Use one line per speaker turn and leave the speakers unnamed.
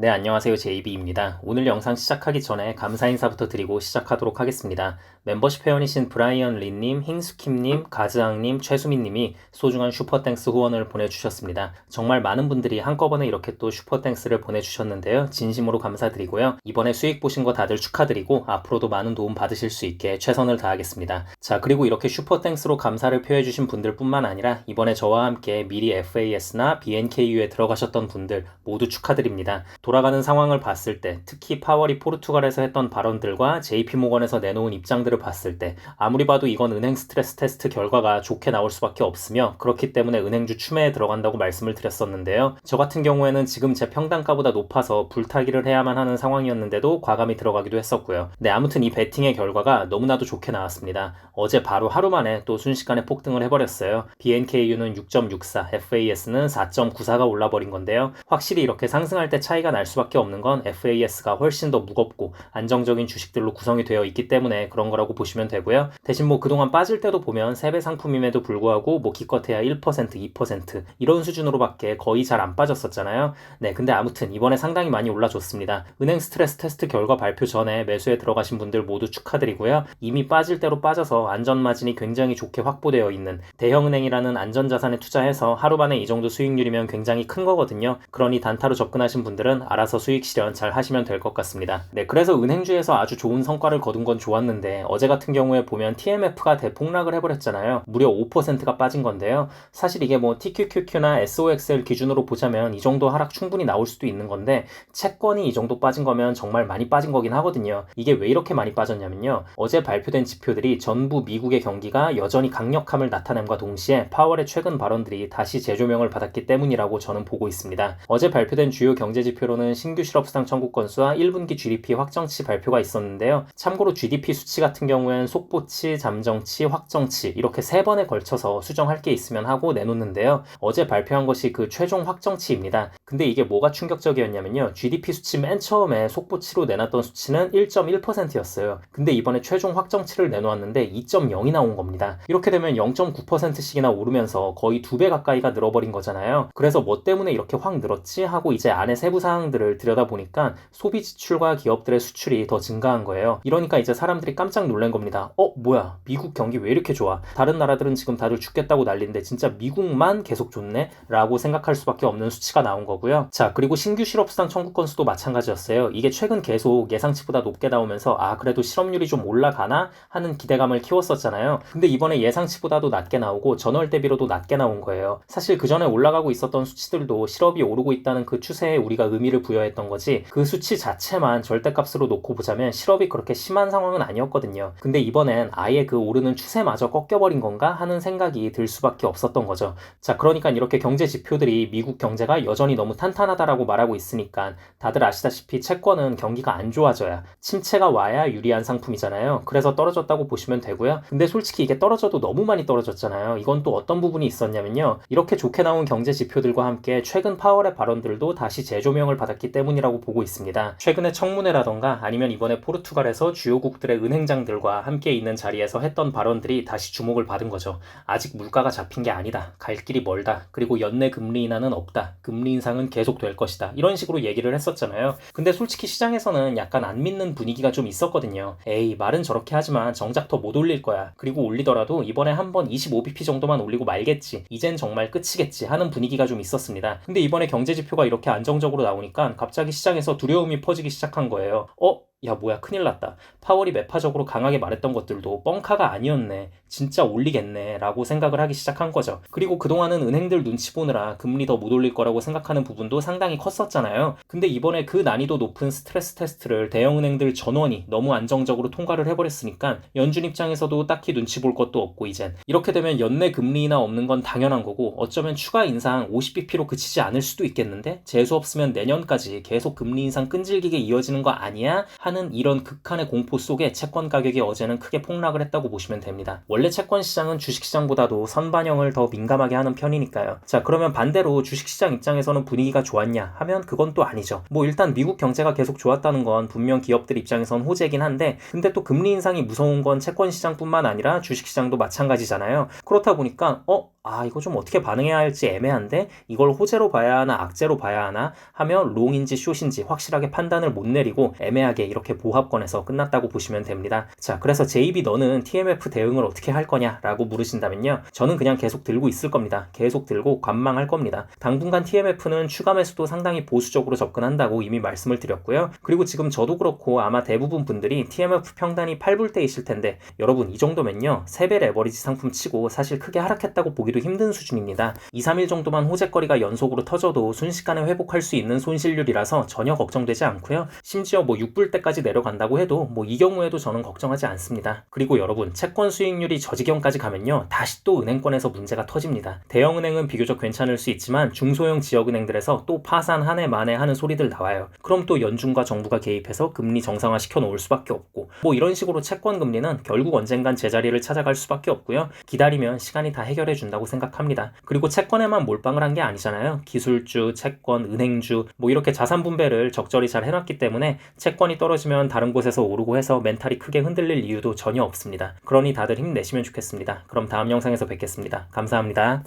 네, 안녕하세요. JB입니다. 오늘 영상 시작하기 전에 감사 인사부터 드리고 시작하도록 하겠습니다. 멤버십 회원이신 브라이언 리님, 힝스킴님, 가즈앙님, 최수민님이 소중한 슈퍼땡스 후원을 보내주셨습니다. 정말 많은 분들이 한꺼번에 이렇게 또 슈퍼땡스를 보내주셨는데요. 진심으로 감사드리고요. 이번에 수익 보신 거 다들 축하드리고 앞으로도 많은 도움 받으실 수 있게 최선을 다하겠습니다. 자, 그리고 이렇게 슈퍼땡스로 감사를 표해주신 분들 뿐만 아니라 이번에 저와 함께 미리 FAS나 BNKU에 들어가셨던 분들 모두 축하드립니다. 돌아가는 상황을 봤을 때 특히 파월이 포르투갈에서 했던 발언들과 JP모건에서 내놓은 입장들을 봤을 때 아무리 봐도 이건 은행 스트레스 테스트 결과가 좋게 나올 수밖에 없으며 그렇기 때문에 은행주 추매에 들어간다고 말씀을 드렸었는데요. 저 같은 경우에는 지금 제 평단가보다 높아서 불타기를 해야만 하는 상황이었는데도 과감히 들어가기도 했었고요. 네, 아무튼 이 베팅의 결과가 너무나도 좋게 나왔습니다. 어제 바로 하루 만에 또 순식간에 폭등을 해버렸어요. BNKU는 6.64, FAS는 4.94가 올라버린 건데요. 확실히 이렇게 상승할 때 차이가 날 수밖에 없는 건 FAS가 훨씬 더 무겁고 안정적인 주식들로 구성이 되어 있기 때문에 그런 거라고 보시면 되고요. 대신 뭐 그동안 빠질 때도 보면 세배 상품임에도 불구하고 뭐 기껏해야 1% 2% 이런 수준으로밖에 거의 잘 안 빠졌었잖아요. 네, 근데 아무튼 이번에 상당히 많이 올라줬습니다. 은행 스트레스 테스트 결과 발표 전에 매수에 들어가신 분들 모두 축하드리고요. 이미 빠질 대로 빠져서 안전 마진이 굉장히 좋게 확보되어 있는 대형은행이라는 안전 자산에 투자해서 하루 만에 이 정도 수익률이면 굉장히 큰 거거든요. 그러니 단타로 접근하신 분들은 알아서 수익 실현 잘 하시면 될 것 같습니다. 네, 그래서 은행주에서 아주 좋은 성과를 거둔 건 좋았는데 어제 같은 경우에 보면 TMF가 대폭락을 해버렸잖아요. 무려 5%가 빠진 건데요. 사실 이게 뭐 TQQQ나 SOXL 기준으로 보자면 이 정도 하락 충분히 나올 수도 있는 건데 채권이 이 정도 빠진 거면 정말 많이 빠진 거긴 하거든요. 이게 왜 이렇게 많이 빠졌냐면요. 어제 발표된 지표들이 전부 미국의 경기가 여전히 강력함을 나타냄과 동시에 파월의 최근 발언들이 다시 재조명을 받았기 때문이라고 저는 보고 있습니다. 어제 발표된 주요 경제 지표로 는 신규 실업수당 청구 건수와 1분기 GDP 확정치 발표가 있었는데요. 참고로 GDP 수치 같은 경우엔 속보치, 잠정치, 확정치 이렇게 세 번에 걸쳐서 수정할 게 있으면 하고 내놓는데요. 어제 발표한 것이 그 최종 확정치입니다. 근데 이게 뭐가 충격적이었냐면요. GDP 수치 맨 처음에 속보치로 내놨던 수치는 1.1%였어요. 근데 이번에 최종 확정치를 내놓았는데 2.0이 나온 겁니다. 이렇게 되면 0.9%씩이나 오르면서 거의 두 배 가까이가 늘어버린 거잖아요. 그래서 뭐 때문에 이렇게 확 늘었지 하고 이제 안에 세부 사항 들을 들여다보니까 소비 지출과 기업들의 수출이 더 증가한 거예요. 이러니까 이제 사람들이 깜짝 놀란 겁니다. 어, 뭐야? 미국 경기 왜 이렇게 좋아? 다른 나라들은 지금 다들 죽겠다고 난리인데 진짜 미국만 계속 좋네? 라고 생각할 수밖에 없는 수치가 나온 거고요. 자, 그리고 신규 실업수당 청구 건수도 마찬가지였어요. 이게 최근 계속 예상치보다 높게 나오면서 아, 그래도 실업률이 좀 올라가나? 하는 기대감을 키웠었잖아요. 근데 이번에 예상치보다도 낮게 나오고 전월 대비로도 낮게 나온 거예요. 사실 그 전에 올라가고 있었던 수치들도 실업이 오르고 있다는 그 추세에 우리가 의미를 부여했던 거지 그 수치 자체만 절대값으로 놓고 보자면 실업이 그렇게 심한 상황은 아니었거든요. 근데 이번엔 아예 그 오르는 추세마저 꺾여버린 건가 하는 생각이 들 수밖에 없었던 거죠. 자, 그러니까 이렇게 경제 지표들이 미국 경제가 여전히 너무 탄탄하다라고 말하고 있으니까 다들 아시다시피 채권은 경기가 안 좋아져야 침체가 와야 유리한 상품이잖아요. 그래서 떨어졌다고 보시면 되고요. 근데 솔직히 이게 떨어져도 너무 많이 떨어졌잖아요. 이건 또 어떤 부분이 있었냐면요. 이렇게 좋게 나온 경제 지표들과 함께 최근 파월의 발언들도 다시 재조명을 받았기 때문이라고 보고 있습니다. 최근에 청문회라던가 아니면 이번에 포르투갈에서 주요국들의 은행장들과 함께 있는 자리에서 했던 발언들이 다시 주목을 받은 거죠. 아직 물가가 잡힌 게 아니다. 갈 길이 멀다. 그리고 연내 금리 인하는 없다. 금리 인상은 계속 될 것이다. 이런 식으로 얘기를 했었잖아요. 근데 솔직히 시장에서는 약간 안 믿는 분위기가 좀 있었거든요. 에이, 말은 저렇게 하지만 정작 더 못 올릴 거야. 그리고 올리더라도 이번에 한 번 25bp 정도만 올리고 말겠지. 이젠 정말 끝이겠지 하는 분위기가 좀 있었습니다. 근데 이번에 경제 지표가 이렇게 안정적으로 나오니까 갑자기 시장에서 두려움이 퍼지기 시작한 거예요. 어? 야 뭐야 큰일 났다. 파월이 매파적으로 강하게 말했던 것들도 뻥카가 아니었네. 진짜 올리겠네. 라고 생각을 하기 시작한 거죠. 그리고 그동안은 은행들 눈치 보느라 금리 더 못 올릴 거라고 생각하는 부분도 상당히 컸었잖아요. 근데 이번에 그 난이도 높은 스트레스 테스트를 대형은행들 전원이 너무 안정적으로 통과를 해버렸으니까 연준 입장에서도 딱히 눈치 볼 것도 없고 이젠 이렇게 되면 연내 금리 인하 없는 건 당연한 거고 어쩌면 추가 인상 50bp로 그치지 않을 수도 있겠는데 재수 없으면 내년까지 계속 금리 인상 끈질기게 이어지는 거 아니야? 하는 이런 극한의 공포 속에 채권 가격이 어제는 크게 폭락을 했다고 보시면 됩니다. 원래 채권 시장은 주식 시장보다도 선반영을 더 민감하게 하는 편이니까요. 자, 그러면 반대로 주식 시장 입장에서는 분위기가 좋았냐 하면 그건 또 아니죠. 뭐 일단 미국 경제가 계속 좋았다는 건 분명 기업들 입장에선 호재긴 한데 근데 또 금리 인상이 무서운 건 채권 시장뿐만 아니라 주식 시장도 마찬가지잖아요. 그렇다 보니까 어 아, 이거 좀 어떻게 반응해야 할지 애매한데 이걸 호재로 봐야 하나 악재로 봐야 하나 하며 롱인지 숏인지 확실하게 판단을 못 내리고 애매하게 이렇게 보합권에서 끝났다고 보시면 됩니다. 자, 그래서 JB 너는 TMF 대응을 어떻게 할 거냐라고 물으신다면요. 저는 그냥 계속 들고 있을 겁니다. 계속 들고 관망할 겁니다. 당분간 TMF는 추가 매수도 상당히 보수적으로 접근한다고 이미 말씀을 드렸고요. 그리고 지금 저도 그렇고 아마 대부분 분들이 TMF 평단이 8불 대이실 텐데 여러분 이 정도면요. 3배 레버리지 상품 치고 사실 크게 하락했다고 보기 도 힘든 수준입니다. 2, 3일 정도만 호재거리가 연속으로 터져도 순식간에 회복할 수 있는 손실률이라서 전혀 걱정되지 않고요. 심지어 뭐 6불 때까지 내려간다고 해도 뭐 이 경우에도 저는 걱정하지 않습니다. 그리고 여러분 채권 수익률이 저 지경까지 가면요. 다시 또 은행권에서 문제가 터집니다. 대형은행은 비교적 괜찮을 수 있지만 중소형 지역은행들에서 또 파산 한 해 만에 하는 소리들 나와요. 그럼 또 연준과 정부가 개입해서 금리 정상화 시켜 놓을 수밖에 없고 뭐 이런 식으로 채권 금리는 결국 언젠간 제자리를 찾아갈 수밖에 없고요. 기다리면 시간이 다 해결해 준 다고 생각합니다. 그리고 채권에만 몰빵을 한 게 아니잖아요. 기술주, 채권, 은행주 뭐 이렇게 자산 분배를 적절히 잘 해놨기 때문에 채권이 떨어지면 다른 곳에서 오르고 해서 멘탈이 크게 흔들릴 이유도 전혀 없습니다. 그러니 다들 힘내시면 좋겠습니다. 그럼 다음 영상에서 뵙겠습니다. 감사합니다.